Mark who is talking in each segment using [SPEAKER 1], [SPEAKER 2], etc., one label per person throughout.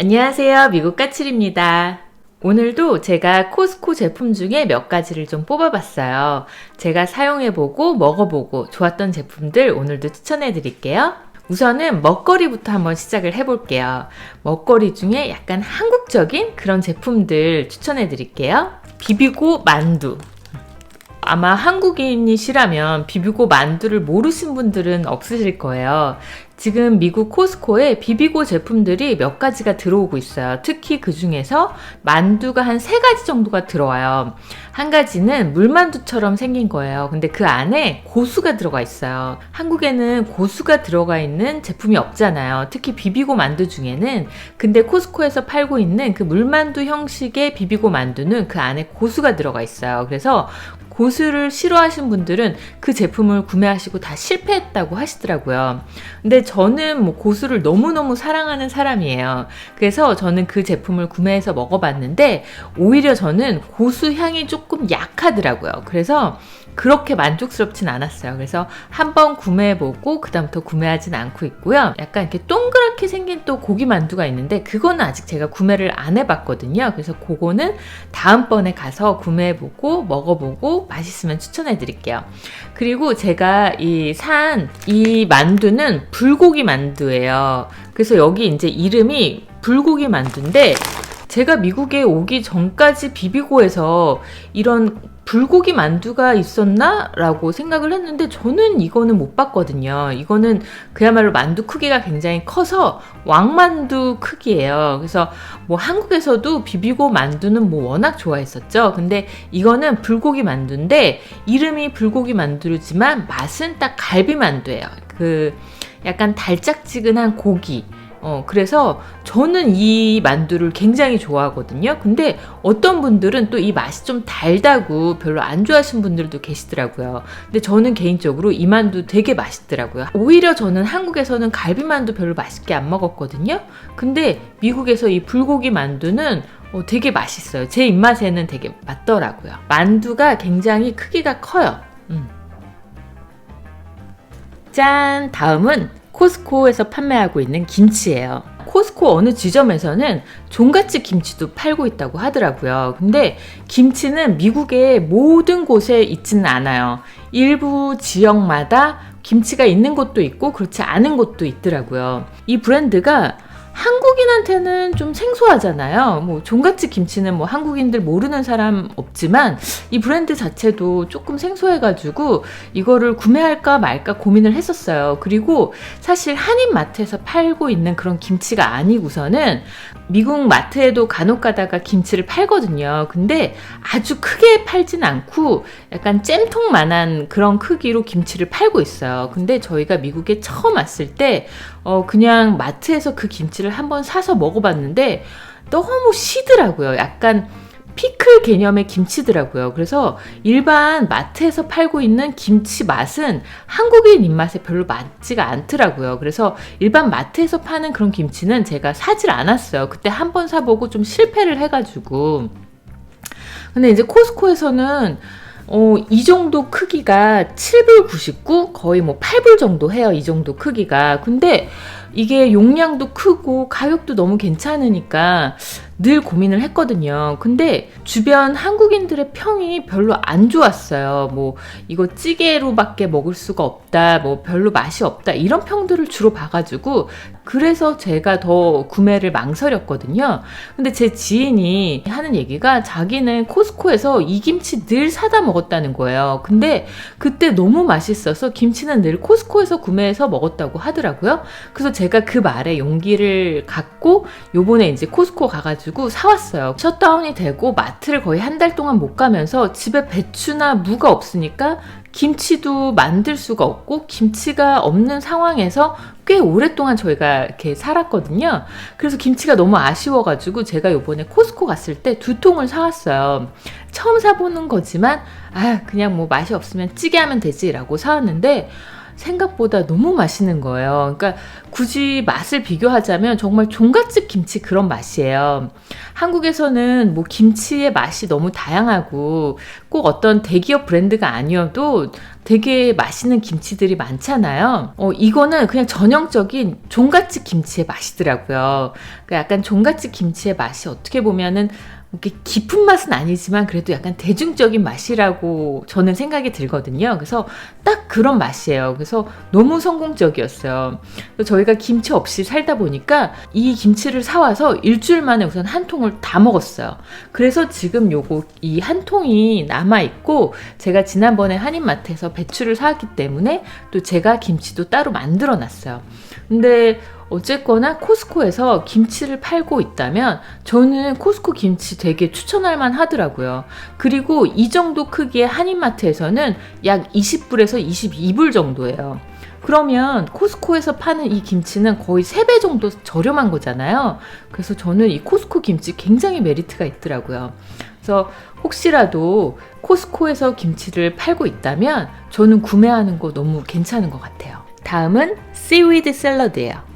[SPEAKER 1] 안녕하세요. 미국 까칠입니다. 오늘도 제가 코스코 제품 중에 몇 가지를 좀 뽑아봤어요. 제가 사용해보고 먹어보고 좋았던 제품들 오늘도 추천해 드릴게요. 우선은 먹거리부터 한번 시작을 해볼게요. 먹거리 중에 약간 한국적인 그런 제품들 추천해 드릴게요. 비비고 만두. 아마 한국인이시라면 비비고 만두를 모르신 분들은 없으실 거예요. 지금 미국 코스코에 비비고 제품들이 몇 가지가 들어오고 있어요. 특히 그 중에서 만두가 한 세 가지 정도가 들어와요. 한 가지는 물만두처럼 생긴 거예요. 근데 그 안에 고수가 들어가 있어요. 한국에는 고수가 들어가 있는 제품이 없잖아요. 특히 비비고 만두 중에는. 근데 코스코에서 팔고 있는 그 물만두 형식의 비비고 만두는 그 안에 고수가 들어가 있어요. 그래서 고수를 싫어하신 분들은 그 제품을 구매하시고 다 실패했다고 하시더라고요. 근데 저는 뭐 고수를 너무너무 사랑하는 사람이에요. 그래서 저는 그 제품을 구매해서 먹어봤는데 오히려 저는 고수 향이 조금 약하더라고요. 그래서 그렇게 만족스럽진 않았어요. 그래서 한번 구매해보고 그다음부터 구매하진 않고 있고요. 약간 이렇게 동그랗게 생긴 또 고기 만두가 있는데 그거는 아직 제가 구매를 안 해봤거든요. 그래서 그거는 다음번에 가서 구매해보고 먹어보고 맛있으면 추천해 드릴게요. 그리고 제가 이산이 만두는 불고기 만두예요. 그래서 여기 이제 이름이 불고기 만두인데 제가 미국에 오기 전까지 비비고에서 이런 불고기 만두가 있었나? 라고 생각을 했는데 저는 이거는 못 봤거든요. 이거는 그야말로 만두 크기가 굉장히 커서 왕만두 크기예요. 그래서 뭐 한국에서도 비비고 만두는 뭐 워낙 좋아했었죠. 근데 이거는 불고기 만두인데 이름이 불고기 만두지만 맛은 딱 갈비 만두예요. 그 약간 달짝지근한 고기. 어, 그래서 저는 이 만두를 굉장히 좋아하거든요. 근데 어떤 분들은 또 이 맛이 좀 달다고 별로 안 좋아하시는 분들도 계시더라고요. 근데 저는 개인적으로 이 만두 되게 맛있더라고요. 오히려 저는 한국에서는 갈비 만두 별로 맛있게 안 먹었거든요. 근데 미국에서 이 불고기 만두는 어, 되게 맛있어요. 제 입맛에는 되게 맞더라고요. 만두가 굉장히 크기가 커요. 음. 짠! 다음은 코스코에서 판매하고 있는 김치예요. 코스코 어느 지점에서는 종갓집 김치도 팔고 있다고 하더라고요. 근데 김치는 미국의 모든 곳에 있지는 않아요. 일부 지역마다 김치가 있는 곳도 있고 그렇지 않은 곳도 있더라고요. 이 브랜드가 한국인한테는 좀 생소하잖아요. 뭐 종갓집 김치는 뭐 한국인들 모르는 사람 없지만 이 브랜드 자체도 조금 생소해가지고 이거를 구매할까 말까 고민을 했었어요. 그리고 사실 한인 마트에서 팔고 있는 그런 김치가 아니고서는 미국 마트에도 간혹 가다가 김치를 팔거든요. 근데 아주 크게 팔진 않고 약간 잼통만한 그런 크기로 김치를 팔고 있어요. 근데 저희가 미국에 처음 왔을 때 어, 그냥 마트에서 그 김치를 한번 사서 먹어봤는데 너무 시더라고요. 약간 피클 개념의 김치더라고요. 그래서 일반 마트에서 팔고 있는 김치 맛은 한국인 입맛에 별로 맞지가 않더라고요. 그래서 일반 마트에서 파는 그런 김치는 제가 사질 않았어요. 그때 한 번 사보고 좀 실패를 해가지고. 근데 이제 코스코에서는 어, 이 정도 크기가 7불 99 거의 뭐 8불 정도 해요. 이 정도 크기가. 근데 이게 용량도 크고 가격도 너무 괜찮으니까 늘 고민을 했거든요. 근데 주변 한국인들의 평이 별로 안 좋았어요. 뭐 이거 찌개로밖에 먹을 수가 없다. 뭐 별로 맛이 없다. 이런 평들을 주로 봐가지고 그래서 제가 더 구매를 망설였거든요. 근데 제 지인이 하는 얘기가 자기는 코스코에서 이 김치 늘 사다 먹었다는 거예요. 근데 그때 너무 맛있어서 김치는 늘 코스코에서 구매해서 먹었다고 하더라고요. 그래서 제가 그 말에 용기를 갖고 요번에 이제 코스코 가가지고 사왔어요. 셧다운이 되고 마트를 거의 한 달 동안 못 가면서 집에 배추나 무가 없으니까 김치도 만들 수가 없고 김치가 없는 상황에서 꽤 오랫동안 저희가 이렇게 살았거든요. 그래서 김치가 너무 아쉬워가지고 제가 요번에 코스코 갔을 때 두 통을 사왔어요. 처음 사보는 거지만 아 그냥 뭐 맛이 없으면 찌개 하면 되지라고 사왔는데 생각보다 너무 맛있는 거예요. 그러니까 굳이 맛을 비교하자면 정말 종갓집 김치 그런 맛이에요. 한국에서는 뭐 김치의 맛이 너무 다양하고 꼭 어떤 대기업 브랜드가 아니어도 되게 맛있는 김치들이 많잖아요. 어, 이거는 그냥 전형적인 종갓집 김치의 맛이더라고요. 그 약간 종갓집 김치의 맛이 어떻게 보면은 이렇게 깊은 맛은 아니지만 그래도 약간 대중적인 맛이라고 저는 생각이 들거든요. 그래서 딱 그런 맛이에요. 그래서 너무 성공적이었어요. 저희가 김치 없이 살다 보니까 이 김치를 사와서 일주일 만에 우선 한 통을 다 먹었어요. 그래서 지금 요거 이 한 통이 남아 있고 제가 지난번에 한인마트에서 배추를 사왔기 때문에 또 제가 김치도 따로 만들어 놨어요. 근데 어쨌거나 코스코에서 김치를 팔고 있다면 저는 코스코 김치 되게 추천할 만 하더라고요. 그리고 이 정도 크기의 한인마트에서는 약 20불에서 22불 정도예요. 그러면 코스코에서 파는 이 김치는 거의 3배 정도 저렴한 거잖아요. 그래서 저는 이 코스코 김치 굉장히 메리트가 있더라고요. 그래서 혹시라도 코스코에서 김치를 팔고 있다면 저는 구매하는 거 너무 괜찮은 것 같아요. 다음은 씨위드 샐러드예요.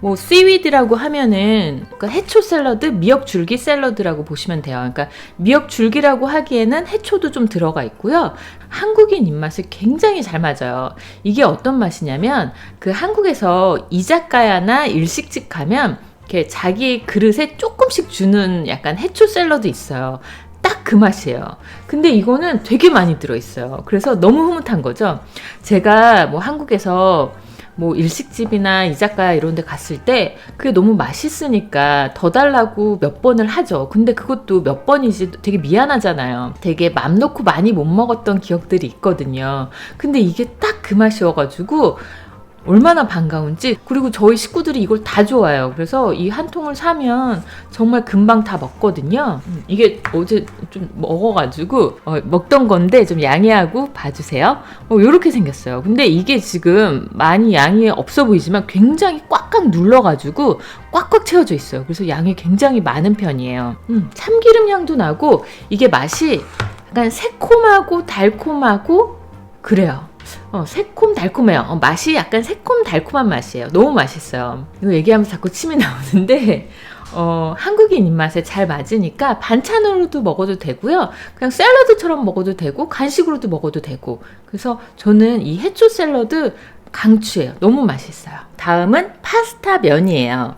[SPEAKER 1] 뭐 씨위드라고 하면은 그러니까 해초 샐러드, 미역 줄기 샐러드라고 보시면 돼요. 그러니까 미역 줄기라고 하기에는 해초도 좀 들어가 있고요. 한국인 입맛에 굉장히 잘 맞아요. 이게 어떤 맛이냐면 그 한국에서 이자카야나 일식집 가면 이렇게 자기 그릇에 조금씩 주는 약간 해초 샐러드 있어요. 딱 그 맛이에요. 근데 이거는 되게 많이 들어있어요. 그래서 너무 흐뭇한 거죠. 제가 뭐 한국에서 뭐 일식집이나 이자카야 이런 데 갔을 때 그게 너무 맛있으니까 더 달라고 몇 번을 하죠. 근데 그것도 몇 번이지 되게 미안하잖아요. 되게 맘 놓고 많이 못 먹었던 기억들이 있거든요. 근데 이게 딱 그 맛이어가지고 얼마나 반가운지 그리고 저희 식구들이 이걸 다 좋아해요. 그래서 이 한 통을 사면 정말 금방 다 먹거든요. 음, 이게 어제 좀 먹어가지고 어, 먹던 건데 좀 양해하고 봐주세요. 어, 이렇게 생겼어요. 근데 이게 지금 많이 양이 없어 보이지만 굉장히 꽉꽉 눌러가지고 꽉꽉 채워져 있어요. 그래서 양이 굉장히 많은 편이에요. 음, 참기름 향도 나고 이게 맛이 약간 새콤하고 달콤하고 그래요. 어, 새콤 달콤해요. 어, 맛이 약간 새콤 달콤한 맛이에요. 너무 맛있어요. 이거 얘기하면서 자꾸 침이 나오는데 어, 한국인 입맛에 잘 맞으니까 반찬으로도 먹어도 되고요. 그냥 샐러드처럼 먹어도 되고 간식으로도 먹어도 되고. 그래서 저는 이 해초 샐러드 강추해요. 너무 맛있어요. 다음은 파스타 면이에요.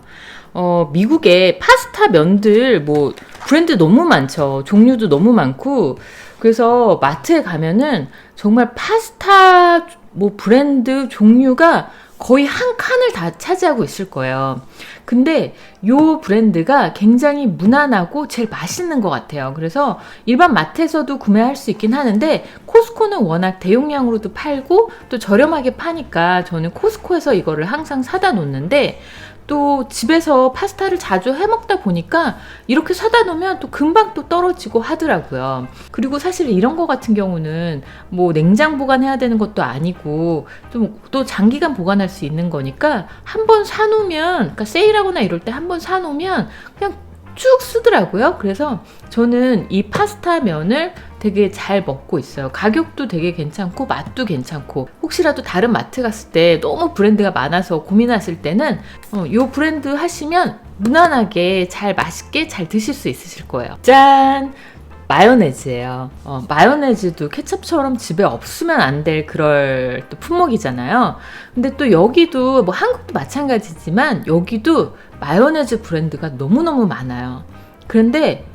[SPEAKER 1] 어, 미국에 파스타 면들 뭐 브랜드 너무 많죠. 종류도 너무 많고 그래서 마트에 가면은 정말 파스타 뭐 브랜드 종류가 거의 한 칸을 다 차지하고 있을 거예요. 근데 요 브랜드가 굉장히 무난하고 제일 맛있는 것 같아요. 그래서 일반 마트에서도 구매할 수 있긴 하는데 코스코는 워낙 대용량으로도 팔고 또 저렴하게 파니까 저는 코스코에서 이거를 항상 사다 놓는데 또 집에서 파스타를 자주 해 먹다 보니까 이렇게 사다 놓으면 또 금방 또 떨어지고 하더라고요. 그리고 사실 이런 거 같은 경우는 뭐 냉장 보관해야 되는 것도 아니고 좀 또 장기간 보관할 수 있는 거니까 한 번 사놓으면 그러니까 세일하거나 이럴 때 한 번 사놓으면 그냥 쭉 쓰더라고요. 그래서 저는 이 파스타 면을 되게 잘 먹고 있어요. 가격도 되게 괜찮고 맛도 괜찮고 혹시라도 다른 마트 갔을 때 너무 브랜드가 많아서 고민하실 때는 어, 이 브랜드 하시면 무난하게 잘 맛있게 잘 드실 수 있으실 거예요. 짠! 마요네즈예요. 어, 마요네즈도 케첩처럼 집에 없으면 안 될 그럴 또 품목이잖아요. 근데 또 여기도 뭐 한국도 마찬가지지만 여기도 마요네즈 브랜드가 너무너무 많아요. 그런데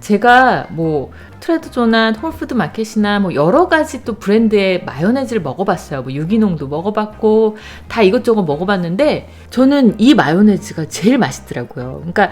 [SPEAKER 1] 제가 뭐 트레드조나 홀푸드 마켓이나 뭐 여러 가지 또 브랜드의 마요네즈를 먹어봤어요. 뭐 유기농도 먹어봤고 다 이것저것 먹어봤는데 저는 이 마요네즈가 제일 맛있더라고요. 그러니까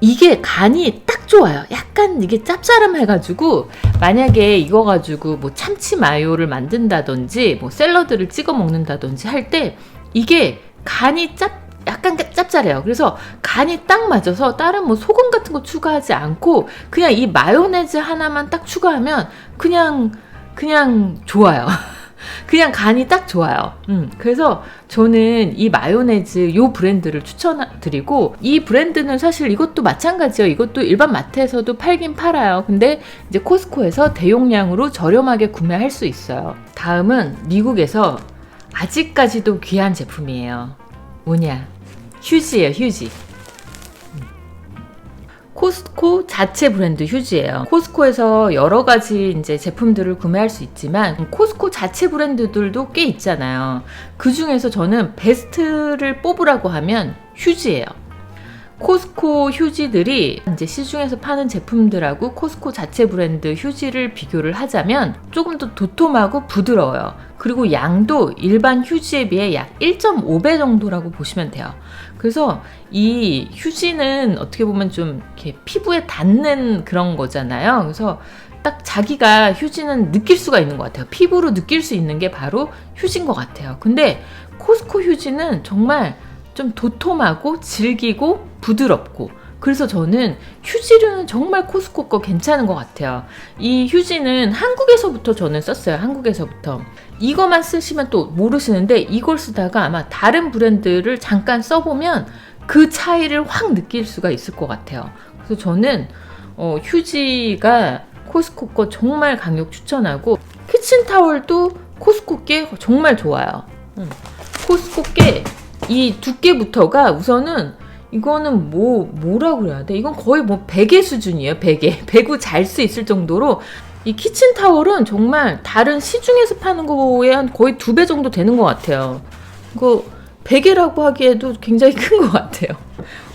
[SPEAKER 1] 이게 간이 딱 좋아요. 약간 이게 짭짤함해가지고 만약에 이거 가지고 뭐 참치 마요를 만든다든지 뭐 샐러드를 찍어 먹는다든지 할 때 이게 간이 짭 약간 짭짤해요. 그래서 간이 딱 맞아서 다른 뭐 소금 같은 거 추가하지 않고 그냥 이 마요네즈 하나만 딱 추가하면 그냥 그냥 좋아요. 그냥 간이 딱 좋아요. 음, 그래서 저는 이 마요네즈 요 브랜드를 추천드리고 이 브랜드는 사실 이것도 마찬가지예요. 이것도 일반 마트에서도 팔긴 팔아요. 근데 이제 코스코에서 대용량으로 저렴하게 구매할 수 있어요. 다음은 미국에서 아직까지도 귀한 제품이에요. 뭐냐? 휴지예요, 휴지. 코스코 자체 브랜드 휴지예요. 코스코에서 여러 가지 이제 제품들을 구매할 수 있지만 코스코 자체 브랜드들도 꽤 있잖아요. 그 중에서 저는 베스트를 뽑으라고 하면 휴지예요. 코스코 휴지들이 이제 시중에서 파는 제품들하고 코스코 자체 브랜드 휴지를 비교를 하자면 조금 더 도톰하고 부드러워요. 그리고 양도 일반 휴지에 비해 약 1.5배 정도라고 보시면 돼요. 그래서 이 휴지는 어떻게 보면 좀 이렇게 피부에 닿는 그런 거잖아요. 그래서 딱 자기가 휴지는 느낄 수가 있는 것 같아요. 피부로 느낄 수 있는 게 바로 휴지인 것 같아요. 근데 코스코 휴지는 정말 좀 도톰하고 질기고 부드럽고 그래서 저는 휴지류는 정말 코스코 거 괜찮은 것 같아요. 이 휴지는 한국에서부터 저는 썼어요. 한국에서부터. 이거만 쓰시면 또 모르시는데 이걸 쓰다가 아마 다른 브랜드를 잠깐 써보면 그 차이를 확 느낄 수가 있을 것 같아요. 그래서 저는 어, 휴지가 코스코 거 정말 강력 추천하고 키친타월도 코스코 게 정말 좋아요. 음. 코스코 게 이 두께부터가 우선은 이거는 뭐 뭐라 그래야 돼? 이건 거의 뭐 베개 수준이에요. 베개. 배구 잘수 있을 정도로 이 키친 타월은 정말 다른 시중에서 파는 거에 한 거의 두 배 정도 되는 것 같아요. 이거 베개라고 하기에도 굉장히 큰 것 같아요.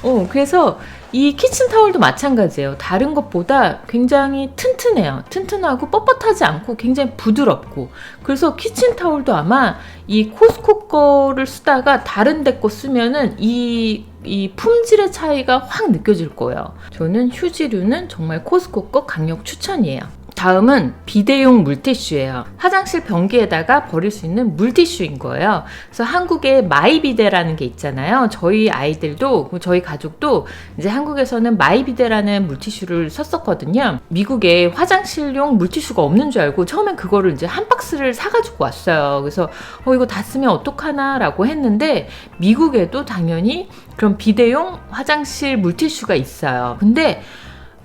[SPEAKER 1] 어, 그래서 이 키친 타월도 마찬가지예요. 다른 것보다 굉장히 튼튼해요. 튼튼하고 뻣뻣하지 않고 굉장히 부드럽고. 그래서 키친 타월도 아마 이 코스코 거를 쓰다가 다른 데 거 쓰면은 이, 이 품질의 차이가 확 느껴질 거예요. 저는 휴지류는 정말 코스코 거 강력 추천이에요. 다음은 비대용 물티슈예요. 화장실 변기에다가 버릴 수 있는 물티슈인 거예요. 그래서 한국에 마이비데라는 게 있잖아요. 저희 아이들도 저희 가족도 이제 한국에서는 마이비데라는 물티슈를 썼었거든요. 미국에 화장실용 물티슈가 없는 줄 알고 처음엔 그거를 이제 한 박스를 사가지고 왔어요. 그래서 어 이거 다 쓰면 어떡하나라고 했는데 미국에도 당연히 그런 비대용 화장실 물티슈가 있어요. 근데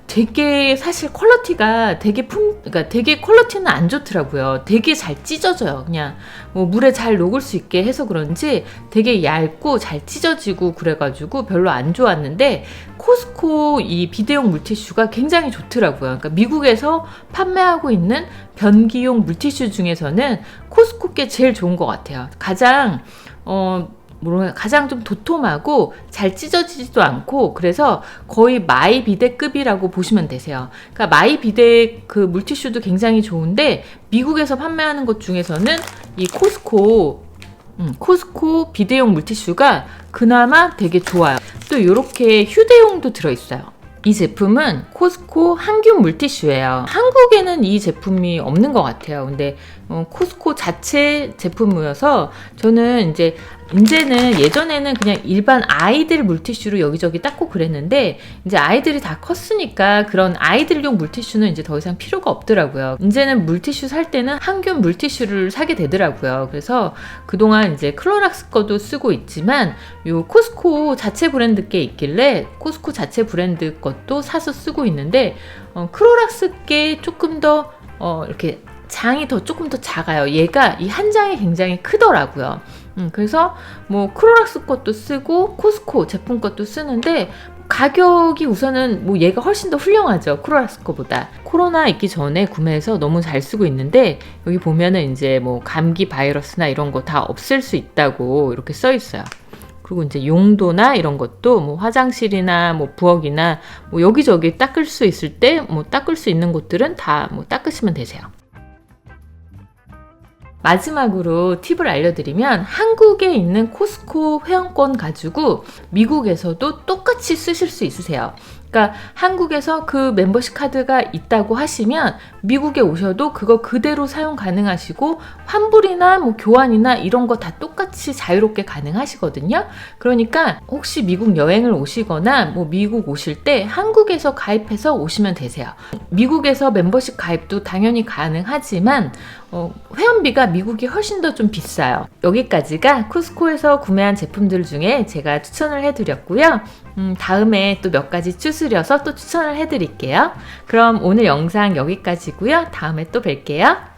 [SPEAKER 1] 되게 사실 퀄러티가 되게 품, 그러니까 되게 퀄러티는 안 좋더라고요. 되게 잘 찢어져요. 그냥 뭐 물에 잘 녹을 수 있게 해서 그런지 되게 얇고 잘 찢어지고 그래가지고 별로 안 좋았는데 코스코 이 비대용 물티슈가 굉장히 좋더라고요. 그러니까 미국에서 판매하고 있는 변기용 물티슈 중에서는 코스코 게 제일 좋은 것 같아요. 가장 어, 뭐라 가장 좀 도톰하고 잘 찢어지지도 않고 그래서 거의 마이 비데급이라고 보시면 되세요. 그러니까 마이 비데 그 물티슈도 굉장히 좋은데 미국에서 판매하는 것 중에서는 이 코스코 음, 코스코 비대용 물티슈가 그나마 되게 좋아요. 또 이렇게 휴대용도 들어있어요. 이 제품은 코스코 항균 물티슈예요. 한국에는 이 제품이 없는 것 같아요. 근데 어, 코스코 자체 제품이어서 저는 이제 이제는 예전에는 그냥 일반 아이들 물티슈로 여기저기 닦고 그랬는데 이제 아이들이 다 컸으니까 그런 아이들용 물티슈는 이제 더 이상 필요가 없더라고요. 이제는 물티슈 살 때는 항균 물티슈를 사게 되더라고요. 그래서 그동안 이제 클로락스 거도 쓰고 있지만 요 코스코 자체 브랜드 게 있길래 코스코 자체 브랜드 것도 사서 쓰고 있는데 어, 클로락스 게 조금 더 어, 이렇게 장이 더 조금 더 작아요. 얘가 이 한 장이 굉장히 크더라고요. 음, 그래서 뭐 크로락스 것도 쓰고 코스코 제품 것도 쓰는데 가격이 우선은 뭐 얘가 훨씬 더 훌륭하죠. 크로락스 거보다. 코로나 있기 전에 구매해서 너무 잘 쓰고 있는데 여기 보면은 이제 뭐 감기 바이러스나 이런 거 다 없앨 수 있다고 이렇게 써 있어요. 그리고 이제 용도나 이런 것도 뭐 화장실이나 뭐 부엌이나 뭐 여기저기 닦을 수 있을 때 뭐 닦을 수 있는 곳들은 다 뭐 닦으시면 되세요. 마지막으로 팁을 알려드리면 한국에 있는 코스코 회원권 가지고 미국에서도 똑같이 쓰실 수 있으세요. 그러니까 한국에서 그 멤버십 카드가 있다고 하시면 미국에 오셔도 그거 그대로 사용 가능하시고 환불이나 뭐 교환이나 이런 거 다 똑같이 자유롭게 가능하시거든요. 그러니까 혹시 미국 여행을 오시거나 뭐 미국 오실 때 한국에서 가입해서 오시면 되세요. 미국에서 멤버십 가입도 당연히 가능하지만 어, 회원비가 미국이 훨씬 더 좀 비싸요. 여기까지가 코스코에서 구매한 제품들 중에 제가 추천을 해드렸고요. 음, 다음에 또 몇 가지 추스려서 또 추천을 해드릴게요. 그럼 오늘 영상 여기까지고요. 다음에 또 뵐게요.